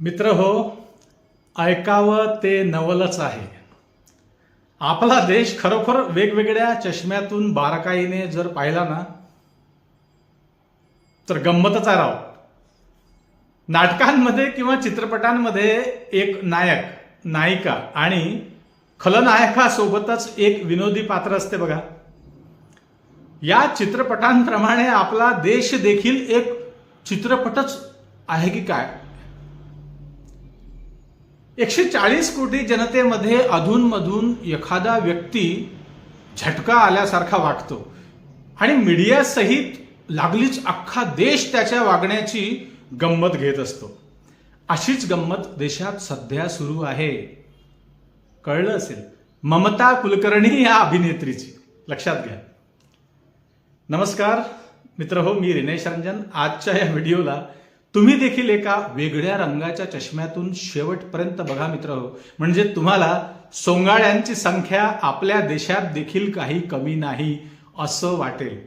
मित्र हो ऐकावं ते नवलच आहे. आपला देश खरोखर वेगवेगळ्या चष्म्यातून बारकाईने जर पाहिला ना तर गंमतच आहे राव. नाटकांमध्ये किंवा चित्रपटांमध्ये एक नायक नायिका आणि खलनायकासोबतच एक विनोदी पात्र असते बघा. या चित्रपटांप्रमाणे आपला देश देखील एक चित्रपटच आहे की काय? एकशे चाळीस कोटी जनतेमध्ये अधूनमधून एखादा व्यक्ती झटका आल्यासारखा वाटतो आणि मीडियासहित लागलीच अख्खा देश त्याच्या वागण्याची गंमत घेत असतो. अशीच गंमत देशात सध्या सुरू आहे. कळलं असेल? ममता कुलकर्णी या अभिनेत्रीची. लक्षात घ्या. नमस्कार. मित्र हो मी रिनेश रंजन. आजच्या या व्हिडिओला तुम्ही देखील एका वेगळ्या रंगाच्या चष्म्यातून शेवटपर्यंत बघा मित्र. हो म्हणजे तुम्हाला सोंगाळ्यांची संख्या आपल्या देशात देखील काही कमी नाही असं वाटेल.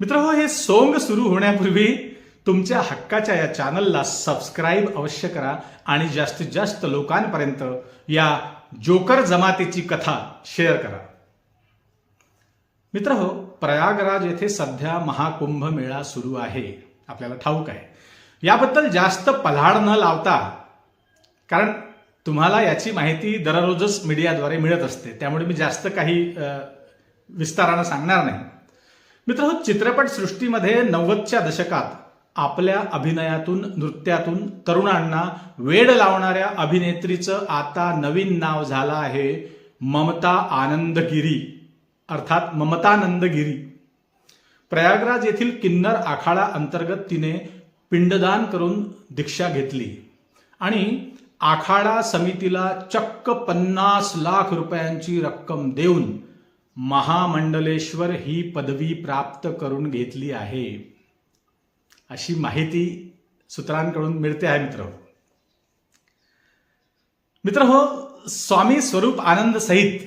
मित्र हो हे सोंग सुरू होण्यापूर्वी तुमच्या हक्काच्या या चॅनलला सबस्क्राईब अवश्य करा आणि जास्तीत जास्त लोकांपर्यंत या जोकर जमातीची कथा शेअर करा. मित्र हो प्रयागराज येथे सध्या महाकुंभ मेळा सुरू आहे. आपल्याला ठाऊक आहे. याबद्दल जास्त पल्हाड न लावता कारण तुम्हाला याची माहिती दररोजच मीडियाद्वारे मिळत असते. त्यामुळे मी जास्त काही विस्तारानं सांगणार नाही. मित्र चित्रपटसृष्टीमध्ये चित्रपट सृष्टीमध्ये नव्वदच्या दशकात आपल्या अभिनयातून नृत्यातून तरुणांना वेड लावणाऱ्या अभिनेत्रीचं आता नवीन नाव झालं आहे ममता आनंदगिरी. अर्थात ममतानंदगिरी. प्रयागराज येथील किन्नर आखाडा अंतर्गत तिने पिंडदान करून दीक्षा घेतली. आणि आखाडा समितीला चक्क पन्नास लाख रुपयांची रक्कम देऊन महामंडलेश्वर ही पदवी प्राप्त करून घेतली आहे. अशी माहिती सूत्रांकडून मिळते आहे मित्र. मित्र हो स्वामी स्वरूप आनंद सहित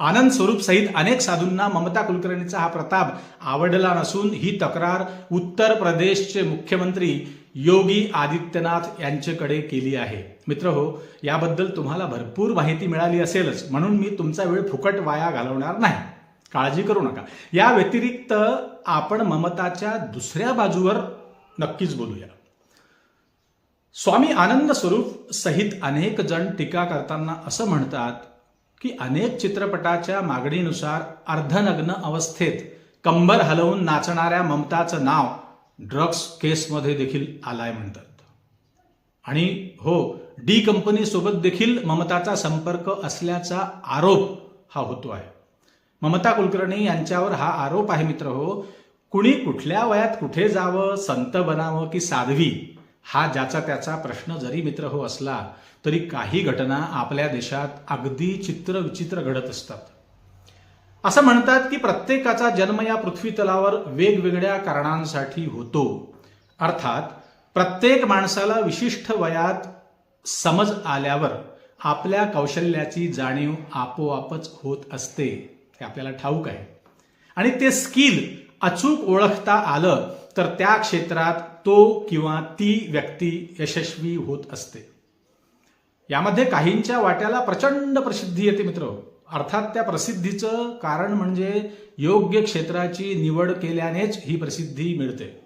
आनंद स्वरूप सहित अनेक साधूंना ममता कुलकर्णीचा हा प्रताप आवडला नसून ही तक्रार उत्तर प्रदेशचे मुख्यमंत्री योगी आदित्यनाथ यांच्याकडे केली आहे. मित्र हो याबद्दल तुम्हाला भरपूर माहिती मिळाली असेलच. म्हणून मी तुमचा वेळ फुकट वाया घालवणार नाही. काळजी करू नका. या व्यतिरिक्त आपण ममताच्या दुसऱ्या बाजूवर नक्कीच बोलूया. स्वामी आनंद स्वरूप सहित अनेक जण टीका करताना असं म्हणतात की अनेक चित्रपटाच्या मागणीनुसार अर्धनग्न अवस्थेत कंबर हलवून नाचणाऱ्या ममताचं नाव ड्रग्ज केसमध्ये देखील आलाय म्हणतात. आणि हो डी कंपनी सोबत देखील ममताचा संपर्क असल्याचा आरोप हा होतो आहे. ममता कुलकर्णी यांच्यावर हा आरोप आहे मित्र हो कुणी कुठल्या वयात कुठे जावं संत बनावं की साध्वी? हा ज्याचा त्याचा प्रश्न जरी मित्र हो असला तरी काही घटना आपल्या देशात अगदी चित्र विचित्र घडत असतात. असं म्हणतात की प्रत्येकाचा जन्म या पृथ्वी तलावर वेगवेगळ्या कारणांसाठी होतो. अर्थात प्रत्येक माणसाला विशिष्ट वयात समज आल्यावर आपल्या कौशल्याची जाणीव आपोआपच होत असते. हे आपल्याला ठाऊक आहे. आणि ते स्किल अचूक ओळखता आलं तर त्या क्षेत्रात तो किंवा ती व्यक्ती यशस्वी होत असते. यामध्ये काहींच्या वाट्याला प्रचंड प्रसिद्धी येते मित्र. अर्थात त्या प्रसिद्धीचं कारण म्हणजे योग्य क्षेत्राची निवड केल्यानेच ही प्रसिद्धी मिळते.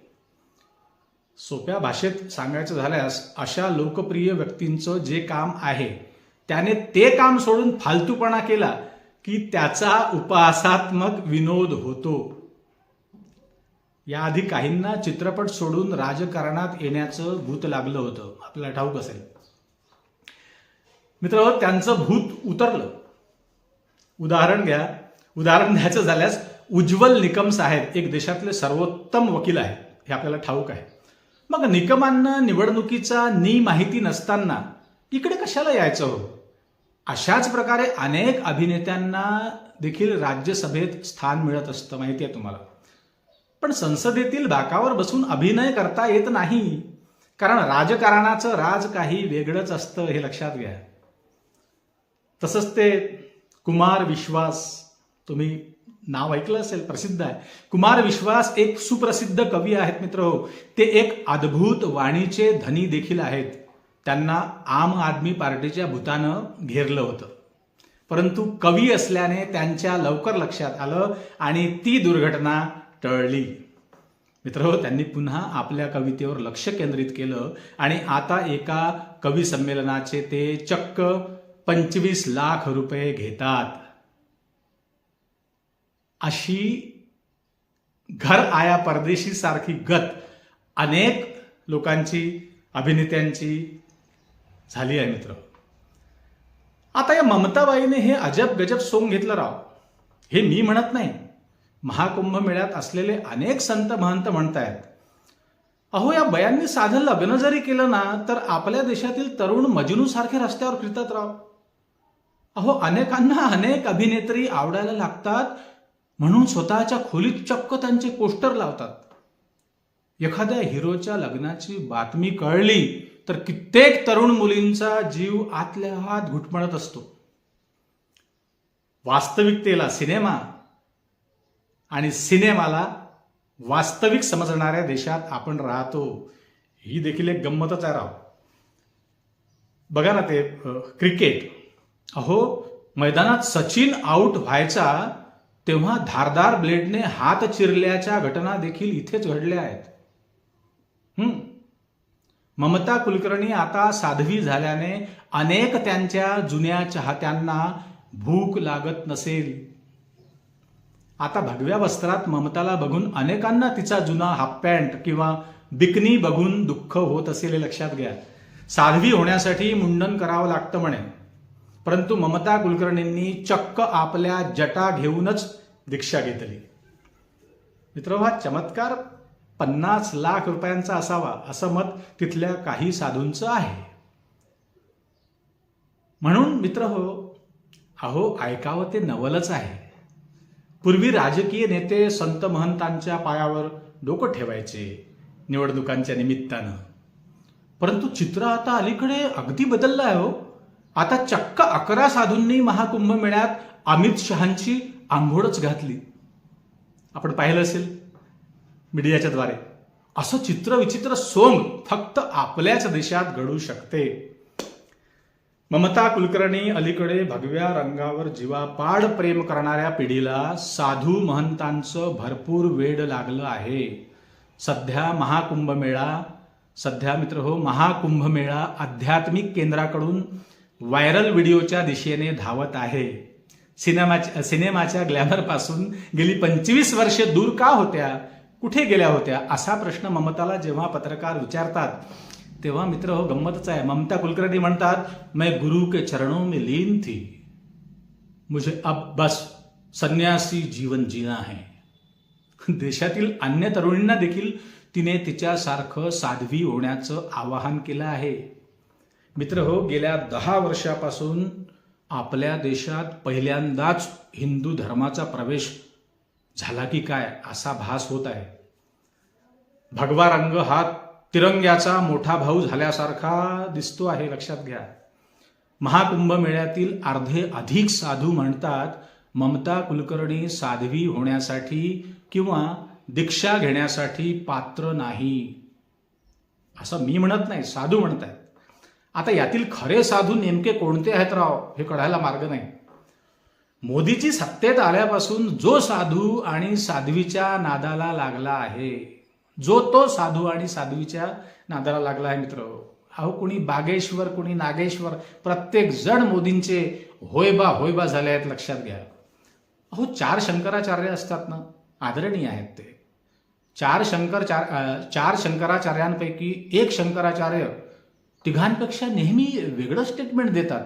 सोप्या भाषेत सांगायचं झाल्यास अशा लोकप्रिय व्यक्तींचं जे काम आहे त्याने ते काम सोडून फालतूपणा केला की त्याचा उपहासात्मक विनोद होतो. याआधी काहींना चित्रपट सोडून राजकारणात येण्याचं भूत लागलं होतं. आपल्याला ठाऊक असेल. मित्र त्यांचं भूत उतरलं. उदाहरण घ्या. उदाहरण द्यायचं झाल्यास उज्ज्वल निकम साहेब एक देशातले सर्वोत्तम वकील आहेत. हे आपल्याला ठाऊक आहे. मग निकमांना निवडणुकीचा नी माहिती नसताना इकडे कशाला यायचं? हो अशाच प्रकारे अनेक अभिनेत्यांना देखील राज्यसभेत स्थान मिळत असतं. माहिती आहे तुम्हाला. पण संसदेतील बाकावर बसून अभिनय करता येत नाही. कारण राजकारणाचं राज काही वेगळंच असतं हे लक्षात घ्या. तसंच ते कुमार विश्वास तुम्ही नाव ऐकलं असेल प्रसिद्ध आहे. कुमार विश्वास एक सुप्रसिद्ध कवी आहेत मित्र हो. ते एक अद्भुत वाणीचे धनी देखील आहेत. त्यांना आम आदमी पार्टीच्या भूतानं घेरलं होतं. परंतु कवी असल्याने त्यांच्या लवकर लक्षात आलं आणि ती दुर्घटना टळली. मित्र त्यांनी पुन्हा आपल्या कवितेवर लक्ष केंद्रित केलं आणि आता एका कवी संमेलनाचे ते चक्क पंचवीस लाख रुपये घेतात. अशी घर आया परदेशी सारखी गत अनेक लोकांची अभिनेत्यांची झाली आहे मित्र आता या ममताबाईने हे अजब गजब सोंग घेतलं राव. हे मी म्हणत नाही. महाकुंभ मेळ्यात असलेले अनेक संत महंत म्हणतायत. अहो या बयांनी साधं लग्न जरी केलं ना तर आपल्या देशातील तरुण मजनू सारखे रस्त्यावर फिरतात राव. अहो अनेकांना अनेक अभिनेत्री आवडायला लागतात म्हणून स्वतःच्या खोलीत चक्क त्यांचे पोस्टर लावतात. एखाद्या हिरोच्या लग्नाची बातमी कळली तर कित्येक तरुण मुलींचा जीव आतल्या हात घुटमळत असतो. वास्तविकतेला सिनेमा आणि सिनेमाला वास्तविक समजणाऱ्या देशात आपण राहतो ही देखील एक गंमतच आहे राव. बघा ना ते क्रिकेट. अहो मैदानात सचिन आऊट व्हायचा तेव्हा धारदार ब्लेडने हात चिरल्याच्या घटना देखील इथेच घडल्या आहेत. ममता कुलकर्णी आता साध्वी झाल्याने अनेक त्यांच्या जुन्या चाहत्यांना भूक लागत नसेल. आता भगव्या वस्त्रात ममताला बघून अनेकांना तिचा जुना हाफ पॅन्ट किंवा बिकनी बघून दुःख होत असेल हे लक्षात घ्या. साध्वी होण्यासाठी मुंडन करावं लागतं म्हणे. परंतु ममता कुलकर्णींनी चक्क आपल्या जटा घेऊनच दीक्षा घेतली. मित्र हा चमत्कार पन्नास लाख रुपयांचा असावा असं मत तिथल्या काही साधूंचं आहे. म्हणून मित्र हो अहो ऐकावं ते नवलच आहे. पूर्वी राजकीय नेते संत महंतांच्या पायावर डोकं ठेवायचे निवडणुकांच्या निमित्तानं. परंतु चित्र आता अलीकडे अगदी बदललं आहे हो. आता चक्क अकरा साधूंनी महाकुंभ मेळ्यात अमित शहांची आंघोळच घातली. आपण पाहिलं असेल मीडियाच्या द्वारे. असं चित्र विचित्र सोंग फक्त आपल्याच देशात घडू शकते. ममता कुलकर्णी अलीकडे भगव्या रंगावर जीवापाड प्रेम करणाऱ्या पिढीला साधू महंतांचं भरपूर वेड लागलं आहे. सध्या महाकुंभ मेळा सध्या मित्र हो महाकुंभ मेळा आध्यात्मिक केंद्राकडून व्हायरल व्हिडिओच्या दिशेने धावत आहे. सिनेमाच्या सिनेमाच्या ग्लॅमरपासून गेली पंचवीस वर्षे दूर का होत्या कुठे गेल्या होत्या असा प्रश्न ममताला जेव्हा पत्रकार विचारतात तेव्हा मित्र हो गंमतच आहे. ममता कुलकर्णी म्हणतात मैं गुरु के चरणों में लीन थी. मुझे अब बस संन्यासी जीवन जीना है. देशातील अन्य तरुणींना देखील तिने तिच्यासारखं साध्वी होण्याचं आवाहन केलं आहे. मित्र हो गेल्या दहा वर्षापासून आपल्या देशात पहिल्यांदाच हिंदू धर्माचा प्रवेश झाला की काय असा भास होत आहे. भगवा रंग हा तिरंग्याचा मोठा भाऊ झाल्यासारखा दिसतो आहे लक्षात घ्या. महाकुंभ मेळ्यातील अर्धे अधिक साधू म्हणतात ममता कुलकर्णी साध्वी होण्यासाठी किंवा दीक्षा घेण्यासाठी पात्र नाही. असं मी म्हणत नाही साधू म्हणत आहेत. आता यातील खरे साधू नेमके कोणते आहेत राव हे कळायला मार्ग नाही. मोदीची सत्तेत आल्यापासून जो साधू आणि साध्वीच्या नादाला लागला आहे. जो तो साधू आणि साध्वीच्या नादाला लागला आहे मित्र. अहो कुणी बागेश्वर कुणी नागेश्वर प्रत्येक जण मोदींचे होयबा होयबा झाले आहेत लक्षात घ्या. अहो चार शंकराचार्य असतात ना आदरणीय आहेत ते. चार शंकर चार चार शंकराचार्यांपैकी एक शंकराचार्य तिघांपेक्षा नेहमी वेगळं स्टेटमेंट देतात.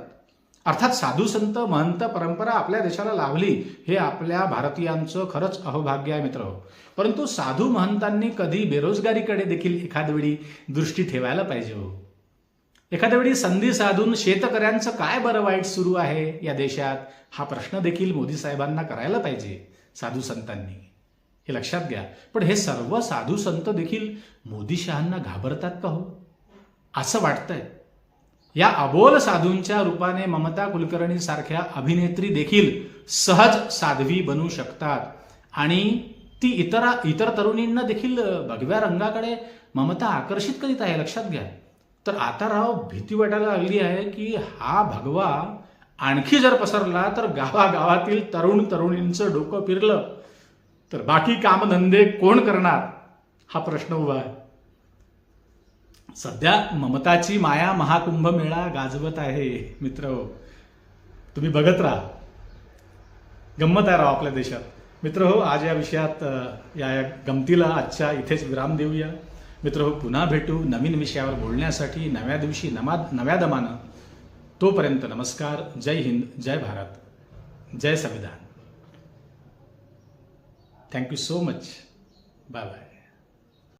अर्थात साधू संत महंत परंपरा आपल्या देशाला लाभली हे आपल्या भारतीयांचं खरंच अहोभाग्य आहे मित्र. परंतु साधू महंतांनी कधी बेरोजगारीकडे देखील एखाद्या वेळी दृष्टी ठेवायला पाहिजे हो. एखाद्या वेळी संधी साधून शेतकऱ्यांचं काय बरं वाईट सुरू आहे या देशात हा प्रश्न देखील मोदी साहेबांना करायला पाहिजे साधू संतांनी. हे लक्षात घ्या. पण हे सर्व साधू संत देखील मोदी शहांना घाबरतात का हो? असं वाटतंय. या अबोल साधूंच्या रूपाने ममता कुलकर्णी सारख्या अभिनेत्री देखील सहज साध्वी बनू शकतात. आणि ती इतर इतर तरुणींना देखील भगव्या रंगाकडे ममता आकर्षित करीत आहे. लक्षात घ्या. तर आता राव भीती वाटायला लागली आहे की हा भगवा आणखी जर पसरला तर गावागावातील तरुण तरुणींचं डोकं फिरलं तर बाकी कामधंदे कोण करणार? हा प्रश्न उभा आहे. सध्या ममताची माया महाकुंभ मेळा गाजवत आहे मित्र. तुम्ही बघत राहा. गंमत आहे राव आपल्या देशात. मित्र हो आज या विषयात या या गमतीला आजच्या इथेच विराम देऊया. मित्र हो पुन्हा भेटू नवीन विषयावर बोलण्यासाठी नव्या दिवशी नमा नव्या दमानं. तोपर्यंत नमस्कार. जय हिंद जय भारत. जय संविधान. Thank you so much bye bye